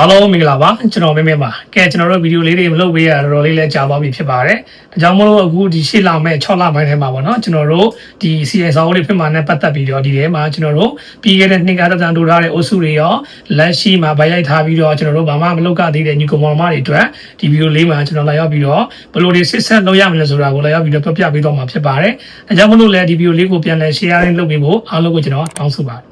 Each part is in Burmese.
အားလုံးမင်္ဂလာပါကျွန်တော်မင်းမင်းပါကဲကျွန်တော်တို့ဗီဒီယိုလေးတွေမလုပ်ပေးရတော့တော်တော်လေးလည်းကြာသွားပြီဖြစ်ပါတယ်ဒါကြောင့်မလို့အခုဒီရှေ့လာမဲ့6လပိုင်းထဲမှာပေါ့နော်ကျွန်တော်တို့ဒီ CN ဆောင်းလေးဖြစ်မှာနဲ့ပတ်သက်ပြီးတော့ဒီထဲမှာကျွန်တော်တို့ပြီးခဲ့တဲ့နှစ်ကတန်းတိုးထားတဲ့အုပ်စုတွေရောလက်ရှိမှာဗရိုက်ထားပြီးတော့ကျွန်တော်တို့ဘာမှမလုပ်ကသေးတဲ့ညီကောင်မောင်မတွေအတွက်ဒီဗီဒီယိုလေးမှာကျွန်တော်လာရောက်ပြီးတော့ဘယ်လိုတွေစစ်ဆက်လုပ်ရမလဲဆိုတာကိုလာရောက်ပြီးတော့ပြပြပေးတော့မှာဖြစ်ပါတယ်ဒါကြောင့်မလို့လည်းဒီဗီဒီယိုလေးကိုပြန်လည် share လုပ်ပေးဖို့အားလုံးကိုကျွန်တော်တောင်းဆိုပါတယ်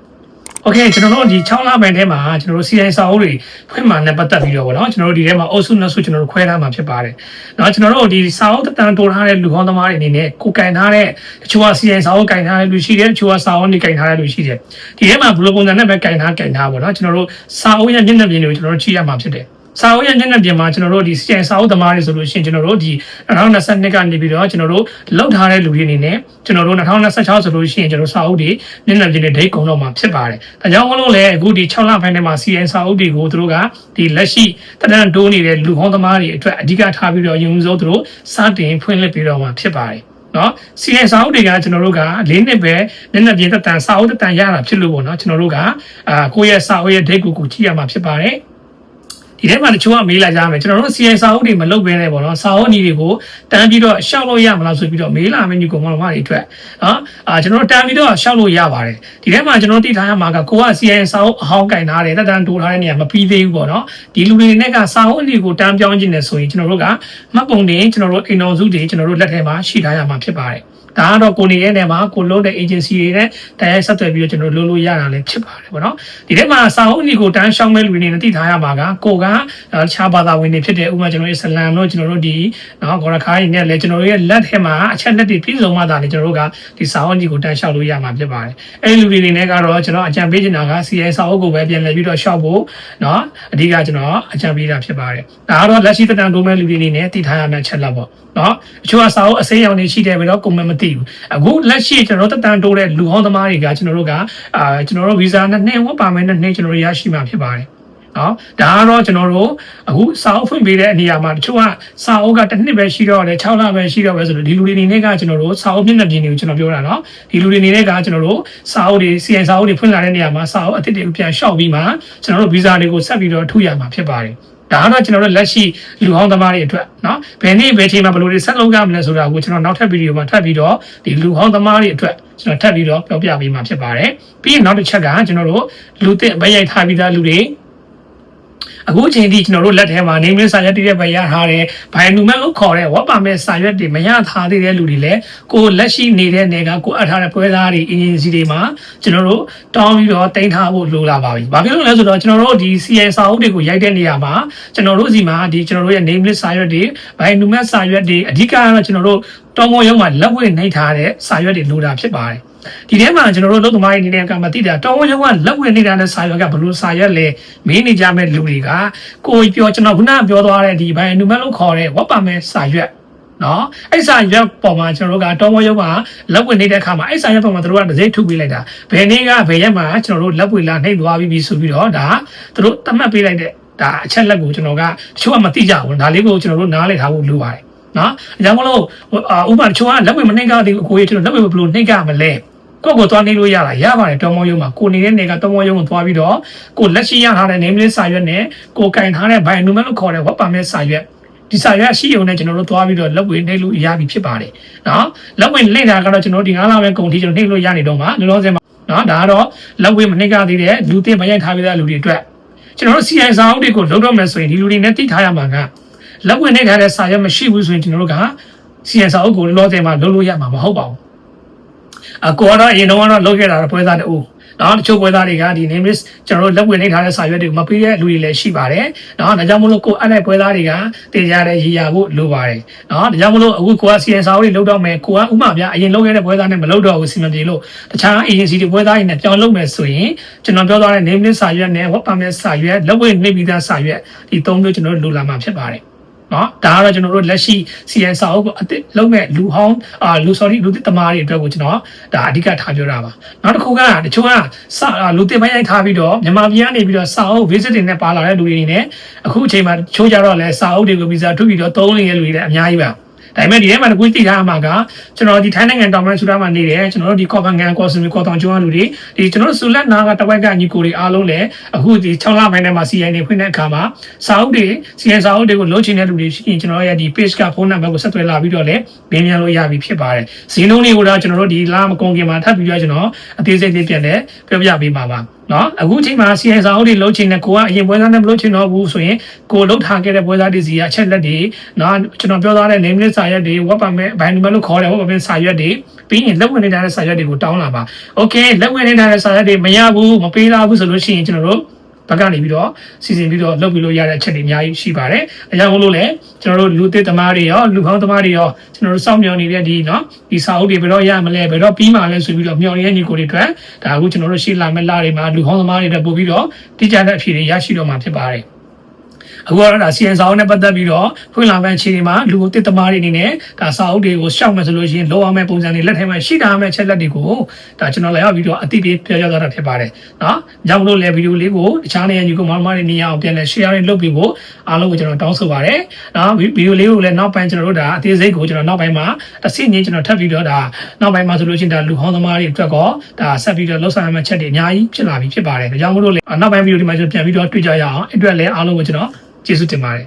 โอเคကျွန်တော်တို့ဒီ6လပိုင်းထဲမှာကျွန်တော်တို့ CI စာအုပ်တွေဖွင့်မှနဲ့ပတ်သက်ပြီးတော့ဗောနော်ကျွန်တော်တို့ဒီထဲမှာအုပ်စုနှစ်စုကျွန်တော်တို့ခွဲထားမှာဖြစ်ပါတယ်เนาะကျွန်တော်တို့ဒီစာအုပ်တန်တိုးထားတဲ့လူဟောင်းသမားတွေအနေနဲ့ကိုကင်ထားတဲ့တချို့က CI စာအုပ်ကင်ထားတဲ့လူရှိတယ်တချို့ကစာအုပ်တွေကင်ထားတဲ့လူရှိတယ်ဒီထဲမှာဘယ်လိုပုံစံနဲ့ပဲကင်ထားကင်ထားဗောနော်ကျွန်တော်တို့စာအုပ်ရဲ့မျက်နှာပြင်တွေကိုကျွန်တော်တို့ကြည့်ရမှာဖြစ်တယ် စာအုပ်ရဲ့မျက်နှာပြင်မှာကျွန်တော်တို့ဒီစင်စာအုပ်သမားတွေဆိုလို့ရှိရင်ကျွန်တော်တို့ဒီ2022ကနေပြီးတော့ကျွန်တော်တို့လောက်ထားတဲ့လူတွေအနေနဲ့ကျွန်တော်တို့2026ဆိုလို့ရှိရင်ကျွန်တော်စာအုပ်တွေမျက်နှာပြင်တွေဒိတ်ကုန်တော့မှာဖြစ်ပါတယ်။ဒါကြောင့်မလို့လည်းအခုဒီ6လပိုင်းထဲမှာ CN စာအုပ်တွေကိုသူတို့ကဒီလက်ရှိတနန်တိုးနေတဲ့လူဟောင်းသမားတွေအတွက်အဓိကထားပြီးတော့ယုံကြည်သူတို့စတင်ဖွင့်လှစ်ပြီးတော့မှာဖြစ်ပါတယ်။နော်စီရင်စာအုပ်တွေကကျွန်တော်တို့က၄နှစ်ပဲနည်းနည်းပြင်တက်တန်စာအုပ်တက်တန်ရတာဖြစ်လို့ပေါ့နော်ကျွန်တော်တို့ကအာကိုယ့်ရဲ့စာအုပ်ရဲ့ဒိတ်ကိုကိုကြည့်ရမှာဖြစ်ပါတယ် ဒီထဲမှာတချို့ကမေးလာကြမယ်ကျွန်တော်တို့ CI စာအုပ်တွေမလုပ်ဘဲနဲ့ပေါ့နော်စာအုပ်အနီတွေကိုတန်းပြီးတော့ရှောက်လို့ရမလားဆိုပြီးတော့မေးလာမယ်ညီကောင်မတော်မတွေအတွက်နော်အာကျွန်တော်တို့တန်းပြီးတော့ရှောက်လို့ရပါတယ်ဒီထဲမှာကျွန်တော်တိထားရမှာကကိုက CI စာအုပ်အဟောင်းကင်ထားတယ်တက်တန်းတိုးထားတဲ့နေရာမပြီးသေးဘူးပေါ့နော်ဒီလူတွေနဲ့ကစာအုပ်အနီကိုတန်းပြောင်းခြင်းနဲ့ဆိုရင်ကျွန်တော်တို့ကမှတ်ပုံတင်ကျွန်တော်တို့အိမ်တော်စုတွေကျွန်တော်တို့လက်ထဲမှာရှိထားရမှာဖြစ်ပါတယ် ဒါကတော့ကိုနေရဲ့နေမှာကိုလုံးတဲ့ agency တွေနဲ့တရားဆက်သွယ်ပြီးတော့ကျွန်တော်လုပ်လို့ရတာလည်းဖြစ်ပါတယ်ပေါ့နော်ဒီထဲမှာစာအုပ်အနီကိုတန်းရှောင်းမဲ့လူတွေနဲ့တည်ထားရမှာကကိုကတခြားဘာသာဝင်တွေဖြစ်တဲ့ဥပမာကျွန်တော်တို့အစ္စလမ်တို့ကျွန်တော်တို့ဒီနော်ဂေါရခါတွေနဲ့လည်းကျွန်တော်တို့ရဲ့လက်ထဲမှာအချက်လက်တွေပြည့်စုံမှသာလေကျွန်တော်တို့ကဒီစာအုပ်အနီကိုတန်းရှောက်လို့ရမှာဖြစ်ပါတယ်အဲဒီလူတွေတွေနဲ့ကတော့ကျွန်တော်အကြံပေးချင်တာက CI စာအုပ်ကိုပဲပြန်လည်ပြီးတော့ရှောက်ဖို့နော်အဓိကကျွန်တော်အကြံပေးတာဖြစ်ပါတယ်ဒါကတော့လက်ရှိတန်တိုးမဲ့လူတွေအနေနဲ့တည်ထားရမယ့်ချက်လက်ပေါ့နော်အချို့ကစာအုပ်အစိမ်းရောင်နေရှိတယ်ပြီးတော့ကွန်မန့်မသိဘူးအခုလက်ရှိကျွန်တော်တို့တက်တန်တိုးတဲ့လူဟောင်းသမားတွေကကျွန်တော်တို့ကအာကျွန်တော်တို့ဗီဇာနဲ့နှင်းဝတ်ပါမယ်နဲ့နှင်းကျွန်တော်တို့ရရှိမှာဖြစ်ပါတယ်နော်ဒါကတော့ကျွန်တော်တို့အခုစာအုပ်ဖွင့်ပေးတဲ့နေရာမှာတချို့ကစာအုပ်ကတစ်နှစ်ပဲရှိတော့တယ်6လပဲရှိတော့ပဲဆိုတော့ဒီလူတွေအနေနဲ့ကကျွန်တော်တို့စာအုပ်မျက်နှာပြင်တွေကိုကျွန်တော်ပြောတာနော်ဒီလူတွေအနေနဲ့ကကျွန်တော်တို့စာအုပ်တွေ CN စာအုပ်တွေဖွင့်လာတဲ့နေရာမှာစာအုပ်အသစ်တွေကိုပြန်ရှောက်ပြီးမှကျွန်တော်တို့ဗီဇာတွေကိုဆက်ပြီးတော့ထုတ်ရမှာဖြစ်ပါတယ် ဒါကတော့ကျွန်တော်တို့လက်ရှိလူဟောင်းသမားတွေအတွက်เนาะဘယ်နေ့ဘယ်ချိန်မှာဘယ်လိုတွေဆက်လုပ်ကြမလဲဆိုတာကိုကျွန်တော်နောက်ထပ်ဗီဒီယိုမှာထပ်ပြီးတော့ဒီလူဟောင်းသမားတွေအတွက်ကျွန်တော်ထပ်ပြီးတော့ပြောပြပေးမှာဖြစ်ပါတယ်ပြီးရင်နောက်တစ်ချက်ကကျွန်တော်တို့လူသစ်ဗရိုက်ထားပြီးသားလူတွေ အခုအချိန်ထိကျွန်တော်တို့လက်ထဲမှာနေမင်းစာရွက်တည်းတဲ့ပဲရထားတယ်။ဘိုင်နူမက်လို့ခေါ်တဲ့ဝတ်ပါမဲ့စာရွက်တွေမရထားသေးတဲ့လူတွေလည်းကိုလက်ရှိနေတဲ့နေကကိုအပ်ထားတဲ့ပွဲသားတွေအင်ဂျင်စီတွေမှာကျွန်တော်တို့တောင်းပြီးတော့တင်ထားဖို့လိုလာပါပြီ။ဘာဖြစ်လို့လဲဆိုတော့ကျွန်တော်တို့ဒီ CI စာအုပ်တွေကိုရိုက်တဲ့နေရာမှာကျွန်တော်တို့စီမှာဒီကျွန်တော်တို့ရဲ့ name list စာရွက်တွေဘိုင်နူမက်စာရွက်တွေအဓိကကတော့ကျွန်တော်တို့ တောင်းပေါ်ရုံးမှာလက်ဝဲနှိပ်ထားတဲ့စာရွက်တွေလိုတာဖြစ်ပါတယ်။ဒီထဲမှာကျွန်တော်တို့လုံသမားရေးအနေနဲ့ကမသိတာတောင်းဝရုံးကလက်ဝင်နေတာနဲ့စာရွက်ကဘလို့စာရွက်လဲမင်းနေကြမဲ့လူတွေကကိုပြောကျွန်တော်ခုနပြောသွားတဲ့ဒီဘိုင်နူမက်လို့ခေါ်တဲ့ဝတ်ပါမဲ့စာရွက်နော်အဲ့စာရွက်ပေါ်မှာကျွန်တော်တို့ကတောင်းဝရုံးကလက်ဝင်နေတဲ့အခါမှာအဲ့စာရွက်ပေါ်မှာတို့ကဒစိမ့်ထုတ်ပေးလိုက်တာဘယ်နေ့ကဘယ်ရက်မှာကျွန်တော်တို့လက်ဝင်လာနှိပ်သွားပြီးပြီဆိုပြီးတော့ဒါတို့တတ်မှတ်ပေးလိုက်တဲ့ဒါအချက်လက်ကိုကျွန်တော်ကတချို့ကမသိကြဘူးဒါလေးကိုကျွန်တော်တို့နားလည်ထားဖို့လိုပါတယ် နော်အကြောင်းမလို့ဥပမာတချို့ကလက်ဝင်မနှိပ်ကြသေးဘူးကိုကြီးကျွန်တော်လက်ဝင်ဘယ်လိုနှိပ်ကြမလဲကိုယ့်ကိုသွားနေလို့ရတာရပါတယ်တောမောရုံမှာကိုနေတဲ့နေကတောမောရုံကိုသွားပြီးတော့ကိုလက်ရှိရထားတဲ့ name list စာရွက်နဲ့ကိုကင်ထားတဲ့ bio number လို့ခေါ်တဲ့ web permit စာရွက်ဒီစာရွက်ရှိုံနဲ့ကျွန်တော်တို့သွားပြီးတော့လက်ဝင်နှိပ်လို့ရပြီဖြစ်ပါတယ်နော်လက်ဝင်လင့်တာကတော့ကျွန်တော်ဒီ9လပဲကုန်ထိကျွန်တော်နှိပ်လို့ရနေတော့မှာလောလောဆယ်မှာနော်ဒါကတော့လက်ဝင်မနှိပ်ကြသေးတဲ့လူသိမရိုက်ထားပြီးတဲ့လူတွေအတွက်ကျွန်တော်တို့ CI စာအုပ်တွေကိုလုံးတော့မယ်ဆိုရင်ဒီလူတွေနဲ့တိထားရမှာက လက်ဝင်နှိပ်ထားတဲ့စာရွက်မရှိဘူးဆိုရင်ကျွန်တော်တို့က CI စာအုပ်ကိုလောလောဆယ်မှာလုံးလို့ရမှာမဟုတ်ပါဘူးအကိုကတော့အရင်တော့ကတော့လုပ်ခဲ့တာပွဲသားတူနော်တချို့ပွဲသားတွေကဒီ name list ကျွန်တော်တို့လက်ဝင်နေထားတဲ့စာရွက်တွေကိုမပေးတဲ့လူတွေလည်းရှိပါတယ်နော်ဒါကြောင့်မလို့ကိုအဲ့တဲ့ပွဲသားတွေကတင်ကြတဲ့ရည်ရဖို့လိုပါတယ်နော်ဒါကြောင့်မလို့အခုကိုက CN စာအုပ်တွေလုပ်တော့မယ်ကိုကဥမာပြအရင်လုပ်ခဲ့တဲ့ပွဲသားနဲ့မလုပ်တော့ဘူးစီမံပြေလို့တခြား agency တွေပွဲသားတွေနဲ့ပြောင်းလုပ်မယ်ဆိုရင်ကျွန်တော်ပြောသွားတဲ့ name list စာရွက်နဲ့ work permit စာရွက်လက်ဝင်နေပြီးသားစာရွက်ဒီသုံးမျိုးကျွန်တော်တို့လိုလာမှာဖြစ်ပါတယ် နော်ဒါကတော့ကျွန်တော်တို့လက်ရှိ CN စာအုပ်ကိုအစ်လုံးမဲ့လူဟောင်းအာလူ sorry လူသစ်တမားတွေအတွက်ကိုကျွန်တော်ဒါအဓိကထားပြောတာပါနောက်တစ်ခုကတချို့ကစာလူသစ်ပိုင်းရိုက်ထားပြီးတော့မြန်မာပြည်ကနေပြီးတော့စာအုပ် visit တွေနဲ့ပါလာတဲ့လူတွေနေနဲ့အခုအချိန်မှာချိုးကြတော့လဲစာအုပ်တွေကိုဗီဇာထုတ်ပြီးတော့သုံးနေတဲ့လူတွေလည်းအများကြီးပါ ဒါပေမဲ့ဒီထဲမှာတစ်ခုသိထားမှာကကျွန်တော်ဒီထိုင်းနိုင်ငံတောင်ပိုင်းဆူဒါမှာနေတယ်ကျွန်တော်တို့ဒီကော့ဘန်ကန်ကော့စမီကော့တောင်ကျွန်းကလူတွေဒီကျွန်တော်တို့ဆူလက်နာကတဝက်ကညီကိုတွေအားလုံးလည်းအခုဒီ6လပိုင်းထဲမှာ CI နေဖွင့်တဲ့အခါမှာစာအုပ်တွေ CI စာအုပ်တွေကိုလိုချင်တဲ့လူတွေရှိရင်ကျွန်တော်ရဲ့ဒီ page ကဖုန်းနံပါတ်ကိုဆက်သွယ်လာပြီးတော့လည်းမင်းမြန်လို့ရပြီဖြစ်ပါတယ်ဈေးနှုန်းတွေကိုတော့ကျွန်တော်တို့ဒီလာမကုန်ခင်မှာထပ်ပြီးတော့ကျွန်တော်အသေးစိတ်လေးပြန်လဲပြောပြပေးပါပါ နော်အခုချိန်မှာ CI စာအုပ်တွေလိုချင်တဲ့ကိုကအရင်ပွဲစားနဲ့မလိုချင်တော့ဘူးဆိုရင်ကိုလုတ်ထားခဲ့တဲ့ပွဲစားတွေစီကအချက်လက်တွေနော်ကျွန်တော်ပြောထားတဲ့ name list စာရွက်တွေ web permit ဘိုင်နံပါတ်လို့ခေါ်တယ် web permit စာရွက်တွေပြီးရင်လက်ဝင်နေတဲ့စာရွက်တွေကိုတောင်းလာပါ okay လက်ဝင်နေတဲ့စာရွက်တွေမရဘူးမပေးလာဘူးဆိုလို့ရှိရင်ကျွန်တော်တို့ ဘက်ကနေပြီးတော့စီစဉ်ပြီးတော့လုပ်ပြီးလို့ရတဲ့အချက်တွေအများကြီးရှိပါတယ်။အကြောင်းလို့လည်းကျွန်တော်တို့လူသစ်သမားတွေရောလူဖောင်းသမားတွေရောကျွန်တော်တို့စောင့်မျှော်နေတဲ့ဒီနော်ဒီစာအုပ်တွေဘယ်တော့ရမလဲဘယ်တော့ပြီးမှလဲဆိုပြီးတော့မျှော်နေတဲ့ညီကိုတွေအတွက်ဒါအခုကျွန်တော်တို့ရှေ့လာမယ့်လတွေမှာလူဖောင်းသမားတွေတက်ပို့ပြီးတော့တိကျတဲ့အဖြေတွေရရှိတော့မှာဖြစ်ပါတယ်။ အခုကတော့ဒါစီရင်စာအုပ်နဲ့ပတ်သက်ပြီးတော့ဖွင့်လာမယ့်အခြေအနေမှာလူကိုတစ်သမားတွေအနေနဲ့ဒါစာအုပ်တွေကိုရှောက်မယ်ဆိုလို့ရှိရင်လောရမယ့်ပုံစံတွေလက်ထဲမှာရှိတာမယ့်ချက်လက်တွေကိုဒါကျွန်တော်လည်းရောက်ပြီးတော့အတိအပြည့်ပြောပြသွားတာဖြစ်ပါတယ်နော်ကြောင့်လို့လည်းဗီဒီယိုလေးကိုတခြားနေရာညီကောင်မမတွေနေရာအောင်ပြန်လဲ share နဲ့လုပ်ပြီးဖို့အားလုံးကိုကျွန်တော်တောင်းဆိုပါတယ်နော်ဗီဒီယိုလေးကိုလည်းနောက်ပိုင်းကျွန်တော်တို့ဒါအသေးစိတ်ကိုကျွန်တော်နောက်ပိုင်းမှာတစ်ဆင့်ချင်းကျွန်တော်ထပ်ပြီးတော့ဒါနောက်ပိုင်းမှာဆိုလို့ရှိရင်ဒါလူဟောင်းသမားတွေအတွက်ကောဒါဆက်ပြီးတော့လှုပ်ဆောင်ရမယ့်ချက်တွေအများကြီးဖြစ်လာပြီဖြစ်ပါတယ်ဒါကြောင့်မို့လို့လည်းနောက်ပိုင်းဗီဒီယိုဒီမှာကျွန်တော်ပြန်ပြီးတော့တွေ့ကြရအောင်အဲ့အတွက်လည်းအားလုံးကိုကျွန်တော် ကျေးဇူးတင်ပါတယ်